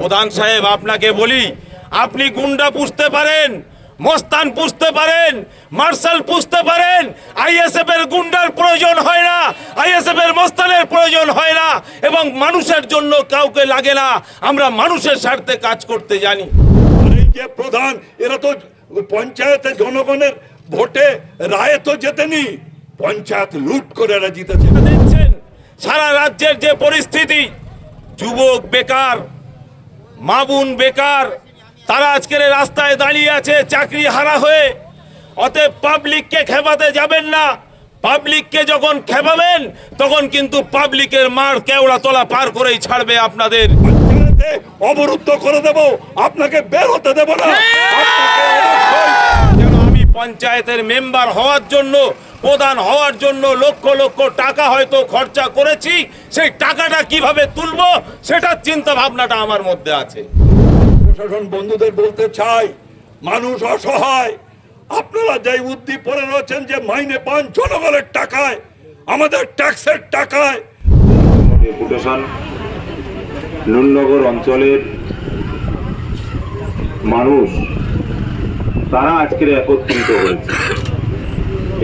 প্রধান সাহেব আপনাকে বলি আপনি গুন্ডা পুষতে পারেন মস্তান পুষতে পারেন মার্শাল পুষতে পারেন আইএসএফ এর গুন্ডার প্রয়োজন হয় না আইএসএফ এর মস্তানের প্রয়োজন হয় না এবং মানুষের জন্য কাউকে লাগে না আমরা মানুষের স্বার্থে কাজ করতে জানি। এই যে প্রধান এরা তো পঞ্চায়েতে জনগণের ভোটে রায়ে তো জেতেনি। পঞ্চায়েত লুট করে এরা জিতেছে। দেখছেন সারা রাজ্যের যে পরিস্থিতি যুবক বেকার মা বোন বেকার তারা আজকের রাস্তায় দাঁড়িয়ে আছে চাকরি হারা হয়ে। অতএব পাবলিককে খেপাতে যাবেন না। পাবলিককে যখন খেপাবেন তখন কিন্তু পাবলিকের মার কেওড়া তলা পার করেই ছাড়বে আপনাদের। অবরুদ্ধ করে দেব আপনাকে বের হতে দেব না। যেন আমি পঞ্চায়েতের মেম্বার হওয়ার জন্য প্রধান হওয়ার জন্য লক্ষ লক্ষ টাকা হয়তো খরচা করেছি সেই টাকাটা কীভাবে তুলবো সেটার চিন্তা ভাবনাটা আমার মধ্যে আছে। প্রশাসন বন্ধুদের বলতে চাই মানুষ অসহায়। আপনারা যেই উদ্দীপনে রয়েছেন যে মাইনে পান জনগণের টাকায় আমাদের ট্যাক্সের টাকায়। ডেপুটেশন নুননগর অঞ্চলের মানুষ তারা আজকের একত্রিত হয়েছে।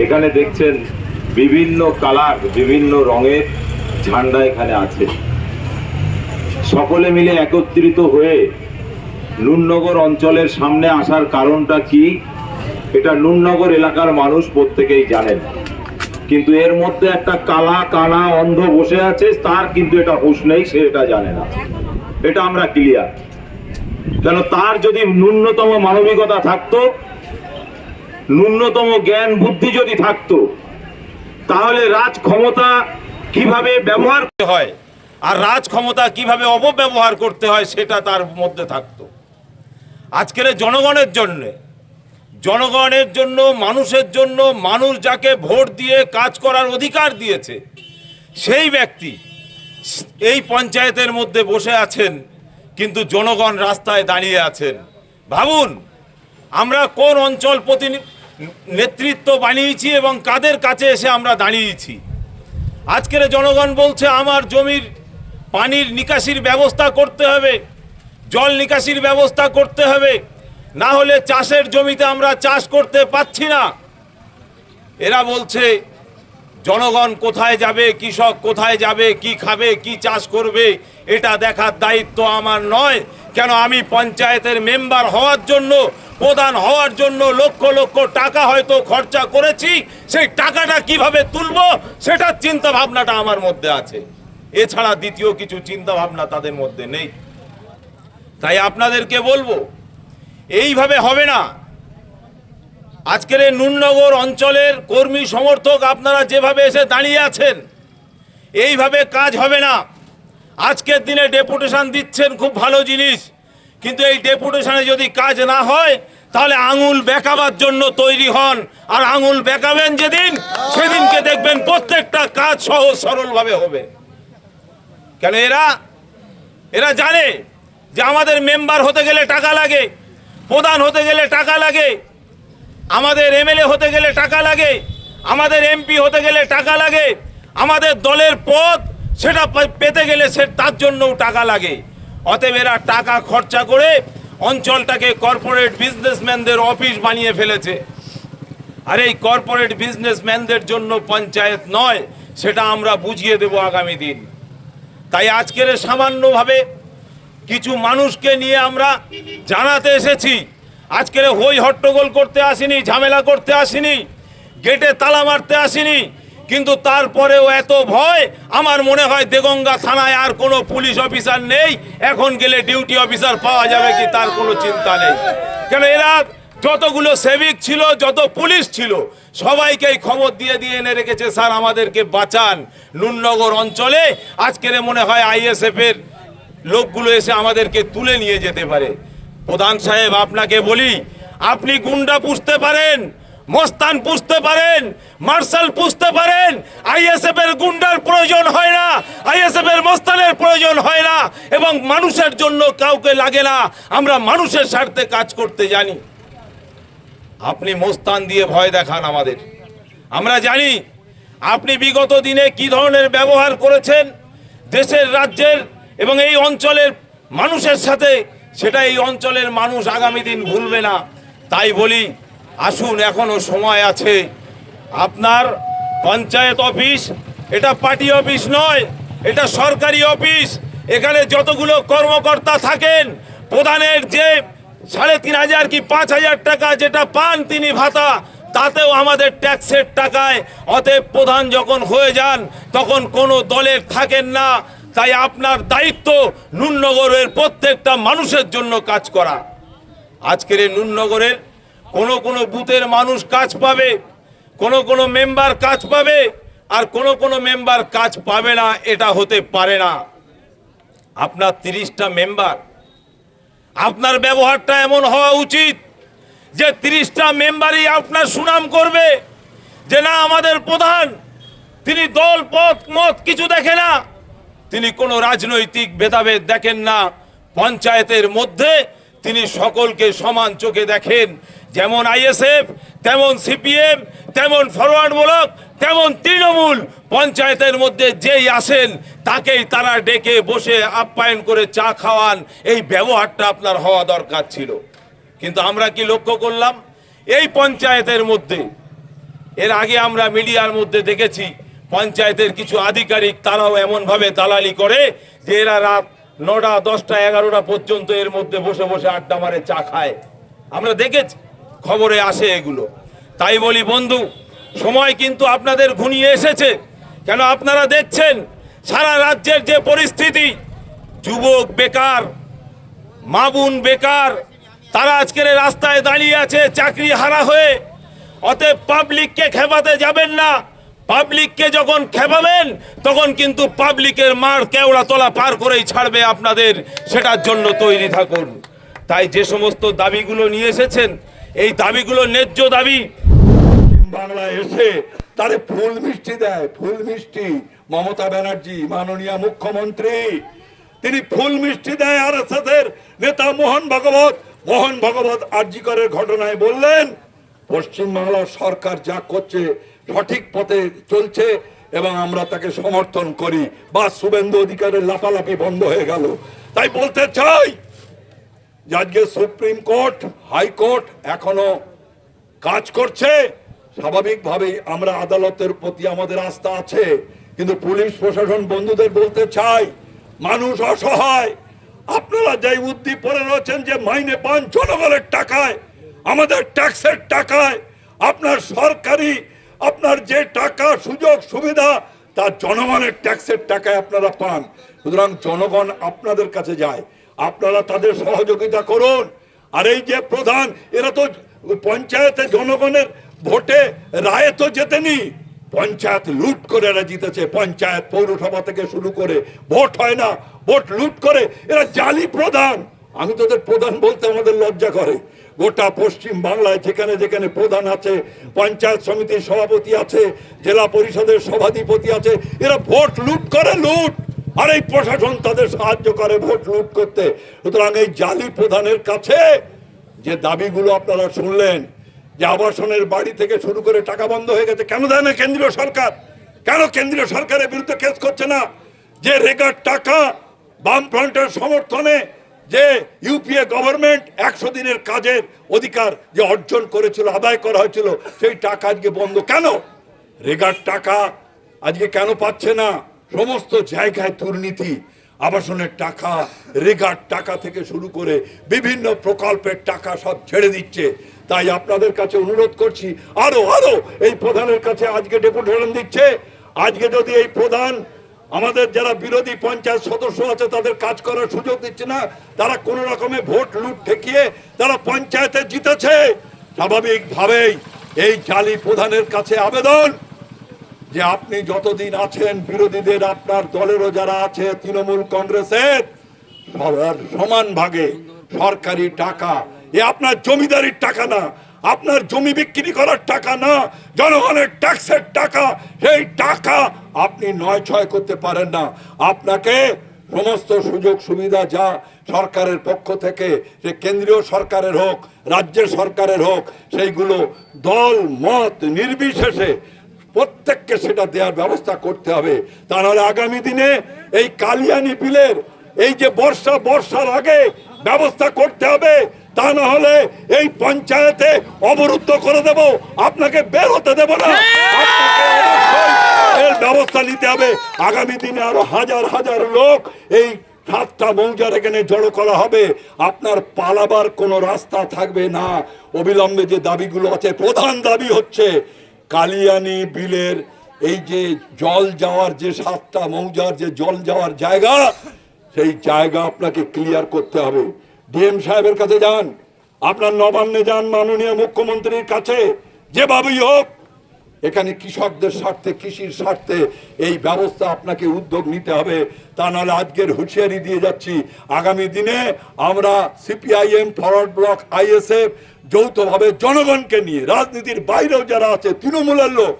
এখানে দেখছেন বিভিন্ন কালার, বিভিন্ন রঙের ঝান্ডা এখানে আছে। সকলে মিলে একত্রিত হয়ে নুননগর অঞ্চলের সামনে আসার কারণটা কি? এটা নুননগর এলাকার মানুষ প্রত্যেকেই জানেন। কিন্তু এর মধ্যে একটা কালা কানা অন্ধ বসে আছে, তার কিন্তু এটা হুশ নেই, সে এটা জানে না। এটা আমরা ক্লিয়ার কেন তার যদি ন্যূনতম মানবিকতা থাকতো ন্যূনতম জ্ঞান বুদ্ধি যদি থাকতো, তাহলে রাজ ক্ষমতা কীভাবে ব্যবহার করতে হয় আর রাজ ক্ষমতা কীভাবে অপব্যবহার করতে হয় সেটা তার মধ্যে থাকতো। আজকের জনগণের জন্য জনগণের জন্য, মানুষের জন্য, মানুষ যাকে ভোট দিয়ে কাজ করার অধিকার দিয়েছে, সেই ব্যক্তি এই পঞ্চায়েতের মধ্যে বসে আছেন, কিন্তু জনগণ রাস্তায় দাঁড়িয়ে আছেন। ভাবুন, আমরা কোন অঞ্চল প্রতিনি নেতৃত্ব বানিয়েছি এবং কাদের কাছে এসে আমরা দাঁড়িয়েছি। আজকের জনগণ বলছে, আমার জমির পানির নিকাশির ব্যবস্থা করতে হবে, জল নিকাশির ব্যবস্থা করতে হবে, না হলে চাষের জমিতে আমরা চাষ করতে পাচ্ছি না। এরা বলছে, জনগণ কোথায় যাবে, কৃষক কোথায় যাবে, কি খাবে, কি চাষ করবে, এটা দেখার দায়িত্ব আমার নয়। কেন আমি পঞ্চায়েতের মেম্বার হওয়ার জন্য প্রধান হওয়ার জন্য লক্ষ লক্ষ টাকা হয়তো খরচা করেছি, সেই টাকাটা কীভাবে তুলব সেটার চিন্তা ভাবনাটা আমার মধ্যে আছে। এছাড়া দ্বিতীয় কিছু চিন্তা ভাবনা তাদের মধ্যে নেই। তাই আপনাদেরকে বলব, এইভাবে হবে না। আজকের এই নুননগর অঞ্চলের কর্মী সমর্থক আপনারা যেভাবে এসে দাঁড়িয়ে আছেন, এইভাবে কাজ হবে না। আজকের দিনে ডেপুটেশন দিচ্ছেন খুব ভালো জিনিস। কিন্তু এই ডেপুটেশনে যদি কাজ না হয়, তাহলে আঙুল বেঁকাবার জন্য তৈরি হন। আর আঙুল বেঁকাবেন যেদিন, সেদিনকে দেখবেন প্রত্যেকটা কাজ সহজ সরলভাবে হবে। কেন এরা এরা জানে যে আমাদের মেম্বার হতে গেলে টাকা লাগে, প্রধান হতে গেলে টাকা লাগে, আমাদের এমএলএ হতে গেলে টাকা লাগে, আমাদের এমপি হতে গেলে টাকা লাগে, আমাদের দলের পদ সেটা পেতে গেলে সে তার জন্যও টাকা লাগে। অতএব এরা টাকা খরচা করে অঞ্চলটাকে কর্পোরেট বিজনেসম্যানদের অফিস বানিয়ে ফেলেছে। আর এই কর্পোরেট বিজনেসম্যানদের জন্য পঞ্চায়েত নয়, সেটা আমরা বুঝিয়ে দেব আগামী দিন। তাই আজকের সামান্যভাবে কিছু মানুষকে নিয়ে আমরা জানাতে এসেছি। আজকের হই হট্টগোল করতে আসিনি, ঝামেলা করতে আসিনি, গেটে তালা মারতে আসিনি কিন্তু তারপরেও এত ভয়, আমার মনে হয় দেগঙ্গা থানায় আর কোনো পুলিশ অফিসার নেই। এখন গেলে ডিউটি অফিসার পাওয়া যাবে কি তার কোনো চিন্তা নেই। কেন এরা যতগুলো সেভিক ছিল, যত পুলিশ ছিল, সবাইকেই খবর দিয়ে দিয়ে এনে রেখেছে, স্যার, আমাদেরকে বাঁচান নুননগর অঞ্চলে। আজকের মনে হয় আইএসএফ এর লোকগুলো এসে আমাদেরকে তুলে নিয়ে যেতে পারে। প্রধান সাহেব, আপনাকে বলি, আপনি গুন্ডা পুষতে পারেন মস্তান পুষতে পারেন, মার্শাল পুষতে পারেন, আইএসএফ এর গুন্ডার প্রয়োজন হয় না, আইএসএফ এর মস্তানের প্রয়োজন হয় না, এবং মানুষের জন্য কাউকে লাগে না, আমরা মানুষের স্বার্থে কাজ করতে জানি। আপনি মোস্তান দিয়ে ভয় দেখান আমাদের। আমরা জানি, আপনি বিগত দিনে কি ধরনের ব্যবহার করেছেন, দেশের, রাজ্যের, এবং এই অঞ্চলের মানুষের সাথে, সেটা এই অঞ্চলের মানুষ আগামী দিন ভুলবে না। তাই বলি আসুন, এখনও সময় আছে। আপনার পঞ্চায়েত অফিস, এটা পার্টি অফিস নয়, এটা সরকারি অফিস। এখানে যতগুলো কর্মকর্তা থাকেন, প্রধানের যে সাড়ে তিন হাজার কি পাঁচ হাজার টাকা যেটা পান তিনি ভাতা, তাতেও আমাদের ট্যাক্সের টাকায়। অতএব প্রধান যখন হয়ে যান, তখন কোনো দলের থাকেন না। তাই আপনার দায়িত্ব নুননগরের প্রত্যেকটা মানুষের জন্য কাজ করা। আজকের এই নুননগরের কোনো কোনো বুথের মানুষ কাজ পাবে, কোনো কোনো মেম্বার কাজ পাবে, আর কোনো কোনো মেম্বার কাজ পাবে না, এটা হতে পারে না। আপনার তিরিশটা মেম্বার, আপনার ব্যবহারটা এমন হওয়া উচিত যে তিরিশটা মেম্বারই আপনার সুনাম করবে, যে না, আমাদের প্রধান, তিনি দল পথ মত কিছু দেখে না, তিনি কোনো রাজনৈতিক ভেদাভেদ দেখেন না, পঞ্চায়েতের মধ্যে তিনি সকলকে সমান চোখে দেখেন যেমন আইএসএফ, তেমন সিপিএম, তেমন ফরওয়ার্ড ব্লক তেমন তৃণমূল পঞ্চায়েতের মধ্যে যেই আসেন, তাকেই তারা ডেকে বসে আপ্যায়ন করে চা খাওয়ান। এই ব্যবহারটা আপনার হওয়া দরকার ছিল। কিন্তু আমরা কি লক্ষ্য করলাম? এই পঞ্চায়েতের মধ্যে, এর আগে আমরা মিডিয়ার মধ্যে দেখেছি, পঞ্চায়েতের কিছু আধিকারিক তারাও এমনভাবে দালালি করে যে এরা রাত নটা, দশটা, এগারোটা পর্যন্ত এর মধ্যে বসে বসে আড্ডা মারে, চা খায়। আমরা দেখেছি। খবরে আসে এগুলো। তাই বলি, বন্ধু, সময় কিন্তু আপনাদের ঘুনিয়ে এসেছে। কেন আপনারা দেখছেন, সারা রাজ্যের যে পরিস্থিতি, যুবক বেকার মাবুন বেকার, তারা আজকের রাস্তায় দাঁড়িয়ে আছে, চাকরি হারা হয়ে। অতএব পাবলিককে খেপাতে যাবেন না। পাবলিককে যখন খেপাবেন, তখন কিন্তু পাবলিকের মার কেওড়া তলা পার করেই ছাড়বে আপনাদের। সেটার জন্য তৈরি থাকুন। তাই যে সমস্ত দাবিগুলো নিয়ে এসেছেন এই দাবিগুলো ন্যায্য দাবি। বাংলায় এসে তারে ফুল মিষ্টি দেয়, ফুল মিষ্টি। মমতা ব্যানার্জি, মাননীয় মুখ্যমন্ত্রী, তিনি ফুল মিষ্টি দেয় আর এর নেতা মোহন ভগবত। মোহন ভগবত আরজিকরের ঘটনায় বললেন, পশ্চিম বাংলার সরকার যা করছে সঠিক পথে চলছে এবং আমরা তাকে সমর্থন করি। বা শুভেন্দু অধিকারের লাফালাফি বন্ধ হয়ে গেল। তাই বলতে চাই আজকে সুপ্রিম কোর্ট হাইকোর্ট এখনও কাজ করছে। স্বাভাবিকভাবেই আমরা আদালতের প্রতি আমাদের আস্থা আছে। কিন্তু পুলিশ প্রশাসন বন্ধুদের বলতে চাই, মানুষ অসহায়। আপনারা যেই উদ্দীপনে রয়েছেন যে মাইনে পান জনগণের টাকায়, আমাদের ট্যাক্সের টাকায়, আপনার সরকারি, আপনার যে টাকা, সুযোগ, সুবিধা, তা জনগণের ট্যাক্সের টাকায় আপনারা পান। সুতরাং জনগণ আপনাদের কাছে যায়। আপনারা তাদের সহযোগিতা করুন। আর এই যে প্রধান, এরা তো পঞ্চায়েতে জনগণের ভোটে রায়ে তো জেতেনি। পঞ্চায়েত লুট করে এরা জিতেছে। পঞ্চায়েত পৌরসভা থেকে শুরু করে ভোট হয় না, ভোট লুট করে এরা জালি প্রধান। আমি তোদের প্রধান বলতে আমাদের লজ্জা করে। গোটা পশ্চিম বাংলায় যেখানে যেখানে প্রধান আছে, পঞ্চায়েত সমিতির সভাপতি আছে, জেলা পরিষদের সভাধিপতি আছে, এরা ভোট লুট করে, লুট। আর এই প্রশাসন তাদের সাহায্য করে ভোট লুট করতে। সুতরাং এই জালি প্রধানের কাছে যে দাবিগুলো আপনারা শুনলেন, যে আবাসনের বাড়ি থেকে শুরু করে টাকা বন্ধ হয়ে গেছে, কেন দেয় না কেন্দ্রীয় সরকার? কেন কেন্দ্রীয় সরকারের বিরুদ্ধে কেস করছে না? যে রেগার টাকা বামফ্রন্টের সমর্থনে যে ইউপিএ গভর্নমেন্ট একশো দিনের কাজের অধিকার যে অর্জন করেছিল, আদায় করা হয়েছিল, সেই টাকা আজকে বন্ধ। কেন? রেগার টাকা আজকে কেন পাচ্ছে না? সমস্ত জায়গায় দুর্নীতি, আবাসনের টাকা, রেগার টাকা থেকে শুরু করে বিভিন্ন প্রকল্পের টাকা সব ছেড়ে দিচ্ছে। তাই আপনাদের কাছে অনুরোধ করছি, আরও আরও এই প্রধানের কাছে আজকে ডেপুটেশন দিচ্ছে। আজকে যদি এই প্রধান আমাদের যারা বিরোধী পঞ্চায়েত সদস্য আছে, তাদের কাজ করার সুযোগ দিচ্ছে না, তারা কোনো রকমে ভোট লুট ঠেকিয়ে তারা পঞ্চায়েতে জিতেছে। স্বাভাবিকভাবেই এই জালি প্রধানের কাছে আবেদন। যে আপনি যতদিন আছেন বিরোধীদের আপনার দলেরও যারা আছে তৃণমূল কংগ্রেসের সমান ভাগে সরকারি টাকা। এ আপনার জমিদারির টাকা না, আপনার জমি বিক্রি করার টাকা না, জনগণের ট্যাক্সের টাকা, সেই টাকা আপনি নয় ছয় করতে পারেন না। আপনাকে সমস্ত সুযোগ সুবিধা যা সরকারের পক্ষ থেকে, সে কেন্দ্রীয় সরকারের হোক, রাজ্যের সরকারের হোক, সেইগুলো দল মত নির্বিশেষে প্রত্যেককে সেটা দেওয়ার ব্যবস্থা করতে হবে। তা নাহলে আগামী দিনে এই কালিয়ানি বিলের এই যে বর্ষা, বর্ষার আগে ব্যবস্থা করতে হবে, তা না হলে এই পঞ্চায়েতে অবরুদ্ধ করে দেব, আপনাকে বের হতে দেব না। এর ব্যবস্থা নিতে হবে। আগামী দিনে আরও হাজার হাজার লোক এই সাতটা মৌজার এখানে জড়ো করা হবে। আপনার পালাবার কোনো রাস্তা থাকবে না। অবিলম্বে যে দাবিগুলো আছে, প্রধান দাবি হচ্ছে কালিয়ানি বিলের এই যে জল যাওয়ার যে সাতটা মৌজার যে জল যাওয়ার জায়গা, সেই জায়গা আপনাকে ক্লিয়ার করতে হবে। ডিএম সাহেবের কাছে যান। আপনার নবান্নে যান মাননীয় মুখ্যমন্ত্রীর কাছে। যেভাবেই হোক এখানে কৃষকদের স্বার্থে, কৃষির স্বার্থে এই ব্যবস্থা আপনাকে উদ্যোগ নিতে হবে। তা নাহলে আজকের হুঁশিয়ারি দিয়ে যাচ্ছি। আগামী দিনে আমরা সিপিআইএম, ফরওয়ার্ড ব্লক, আইএসএফ যৌথভাবে জনগণকে নিয়ে, রাজনীতির বাইরেও যারা আছে, তৃণমূলের লোক,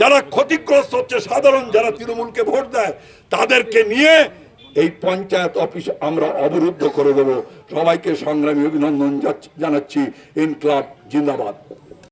যারা ক্ষতিগ্রস্ত হচ্ছে, সাধারণ যারা তৃণমূলকে ভোট দেয়, তাদেরকে নিয়ে এই পঞ্চায়েত অফিস আমরা অবরুদ্ধ করে দেব। সবাইকে সংগ্রামী অভিনন্দন জানাচ্ছি। ইনক্লাব জিন্দাবাদ।